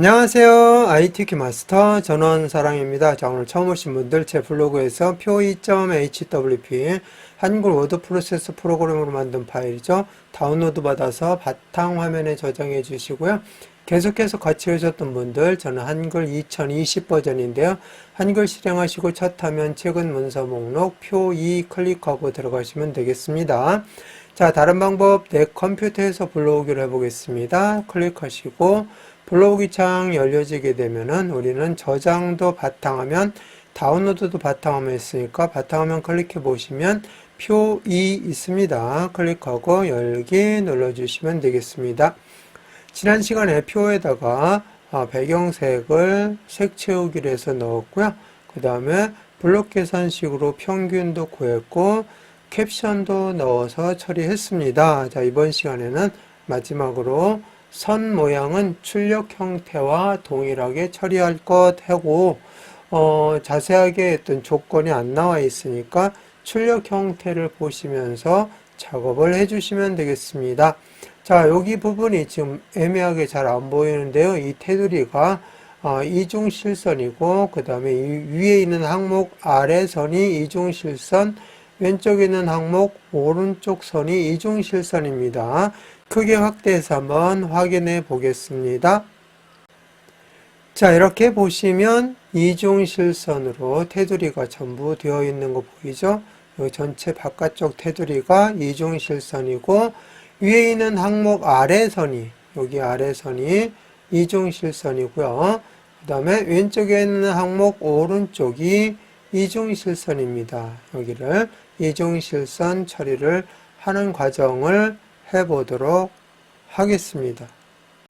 안녕하세요. ITQ 마스터 전원 사랑입니다. 자, 오늘 처음 오신 분들 제 블로그에서 표2.hwp 한글 워드 프로세스 프로그램으로 만든 파일이죠. 다운로드 받아서 바탕 화면에 저장해 주시고요. 계속해서 같이 오셨던 분들 저는 한글 2020 버전인데요. 한글 실행하시고 첫 화면 최근 문서 목록 표 2 클릭하고 들어가시면 되겠습니다. 자, 다른 방법 내 컴퓨터에서 불러오기로 해보겠습니다. 클릭하시고 블로그 창 열려지게 되면은 우리는 저장도 바탕화면, 다운로드도 바탕화면 있으니까 바탕화면 클릭해 보시면 표 2 있습니다. 클릭하고 열기 눌러주시면 되겠습니다. 지난 시간에 표에다가 아, 배경색을 색 채우기로 해서 넣었고요. 그 다음에 블록 계산식으로 평균도 구했고 캡션도 넣어서 처리했습니다. 자, 이번 시간에는 마지막으로 선 모양은 출력 형태와 동일하게 처리할 것 하고 어, 자세하게 어떤 조건이 안 나와 있으니까 출력 형태를 보시면서 작업을 해주시면 되겠습니다. 자, 여기 부분이 지금 애매하게 잘 안 보이는데요. 이 테두리가 어, 이중실선이고 그 다음에 위에 있는 항목 아래선이 이중실선 왼쪽에 있는 항목 오른쪽 선이 이중실선입니다. 크게 확대해서 한번 확인해 보겠습니다. 자, 이렇게 보시면 이중실선으로 테두리가 전부 되어 있는 거 보이죠? 여기 전체 바깥쪽 테두리가 이중실선이고 위에 있는 항목 아래선이 여기 아래선이 이중실선이고요. 그 다음에 왼쪽에 있는 항목 오른쪽이 이중실선입니다. 여기를 이중실선 처리를 하는 과정을 해보도록 하겠습니다.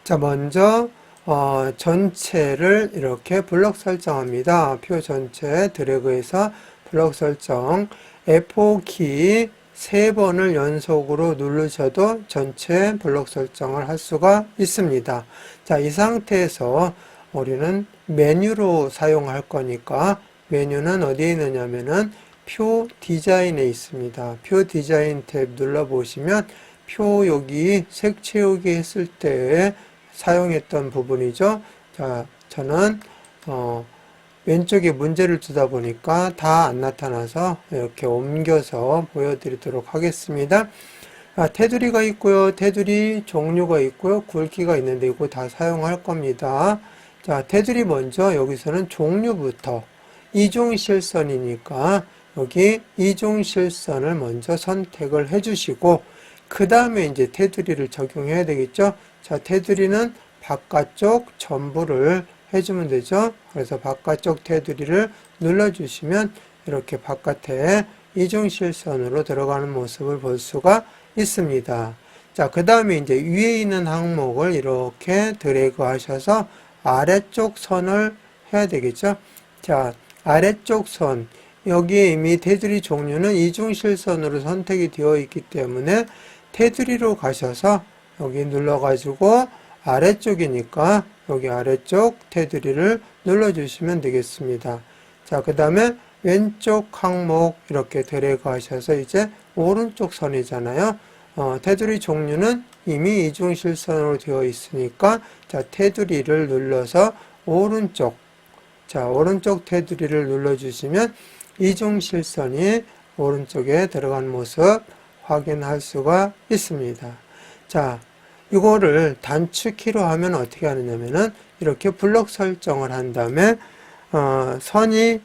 자, 먼저 어, 전체를 이렇게 블럭 설정합니다. 표 전체 드래그해서 블럭 설정 F5키 세 번을 연속으로 누르셔도 전체 블록 설정을 할 수가 있습니다. 자, 이 상태에서 우리는 메뉴로 사용할 거니까 메뉴는 어디에 있느냐면은 표 디자인에 있습니다. 표 디자인 탭 눌러보시면 표 여기 색 채우기 했을 때 사용했던 부분이죠. 자, 저는 어, 왼쪽에 문제를 두다 보니까 다 안 나타나서 이렇게 옮겨서 보여드리도록 하겠습니다. 아, 테두리가 있고요. 테두리 종류가 있고요. 굵기가 있는데 이거 다 사용할 겁니다. 자, 테두리 먼저 여기서는 종류부터 이중실선이니까 여기 이중실선을 먼저 선택을 해주시고 그 다음에 이제 테두리를 적용해야 되겠죠. 자, 테두리는 바깥쪽 전부를 해주면 되죠. 그래서 바깥쪽 테두리를 눌러주시면 이렇게 바깥에 이중실선으로 들어가는 모습을 볼 수가 있습니다. 자, 그 다음에 이제 위에 있는 항목을 이렇게 드래그 하셔서 아래쪽 선을 해야 되겠죠. 자, 아래쪽 선. 여기에 이미 테두리 종류는 이중실선으로 선택이 되어 있기 때문에 테두리로 가셔서 여기 눌러가지고 아래쪽이니까 여기 아래쪽 테두리를 눌러주시면 되겠습니다. 자, 그 다음에 왼쪽 항목 이렇게 하셔서 이제 오른쪽 선이잖아요. 어, 테두리 종류는 이미 이중실선으로 되어 있으니까 자, 테두리를 눌러서 오른쪽 자, 오른쪽 테두리를 눌러주시면 이중실선이 오른쪽에 들어간 모습 확인할 수가 있습니다. 자, 이거를 단축키로 하면 어떻게 하느냐면은 이렇게 블록 설정을 한 다음에 어, 선이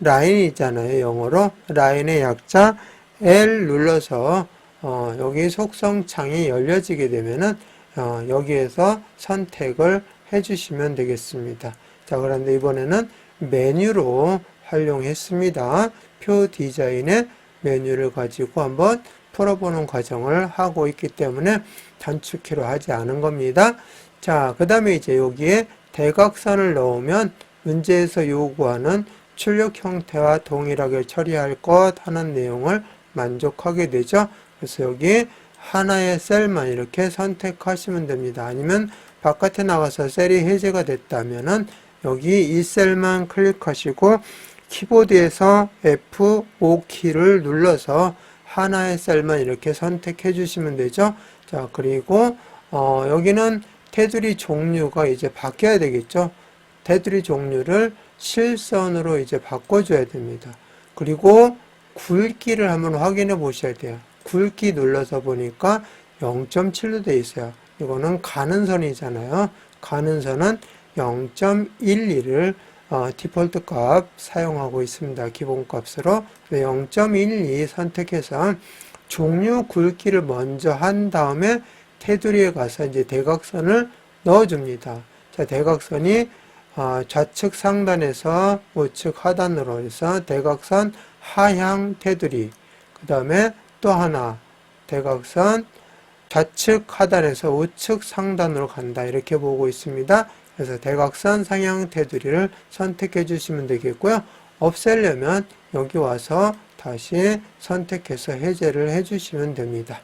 라인이잖아요. 영어로 라인의 약자 L 눌러서 어, 여기 속성 창이 열려지게 되면은 어, 여기에서 선택을 해주시면 되겠습니다. 자, 그런데 이번에는 메뉴로 활용했습니다. 표 디자인의 메뉴를 가지고 한번 풀어보는 과정을 하고 있기 때문에 단축키로 하지 않은 겁니다. 자, 그 다음에 이제 여기에 대각선을 넣으면 문제에서 요구하는 출력 형태와 동일하게 처리할 것 하는 내용을 만족하게 되죠. 그래서 여기 하나의 셀만 이렇게 선택하시면 됩니다. 아니면 바깥에 나가서 셀이 해제가 됐다면은 여기 이 셀만 클릭하시고 키보드에서 F5키를 눌러서 하나의 셀만 이렇게 선택해 주시면 되죠. 자, 그리고 어, 여기는 테두리 종류가 이제 바뀌어야 되겠죠. 테두리 종류를 실선으로 이제 바꿔줘야 됩니다. 그리고 굵기를 한번 확인해 보셔야 돼요. 굵기 눌러서 보니까 0.7로 돼 있어요. 이거는 가는 선이잖아요. 가는 선은 0.12를 어, 디폴트 값 사용하고 있습니다. 기본 값으로 0.12 선택해서 종류 굵기를 먼저 한 다음에 테두리에 가서 이제 대각선을 넣어줍니다. 자, 대각선이 어, 좌측 상단에서 우측 하단으로 해서 대각선 하향 테두리. 그 다음에 또 하나 대각선 좌측 하단에서 우측 상단으로 간다. 이렇게 보고 있습니다. 그래서 대각선 상향 테두리를 선택해 주시면 되겠고요. 없애려면 여기 와서 다시 선택해서 해제를 해 주시면 됩니다.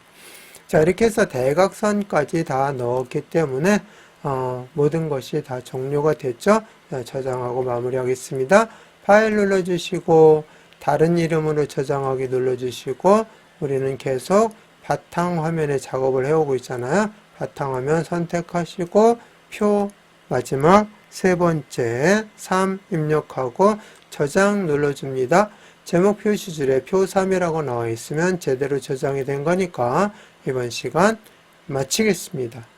자, 이렇게 해서 대각선까지 다 넣었기 때문에 어, 모든 것이 다 종료가 됐죠. 자, 저장하고 마무리하겠습니다. 파일 눌러주시고 다른 이름으로 저장하기 눌러주시고 우리는 계속 바탕 화면에 작업을 해오고 있잖아요. 바탕 화면 선택하시고 표 마지막 세 번째 3 입력하고 저장 눌러줍니다. 제목 표시줄에 표 3이라고 나와 있으면 제대로 저장이 된 거니까 이번 시간 마치겠습니다.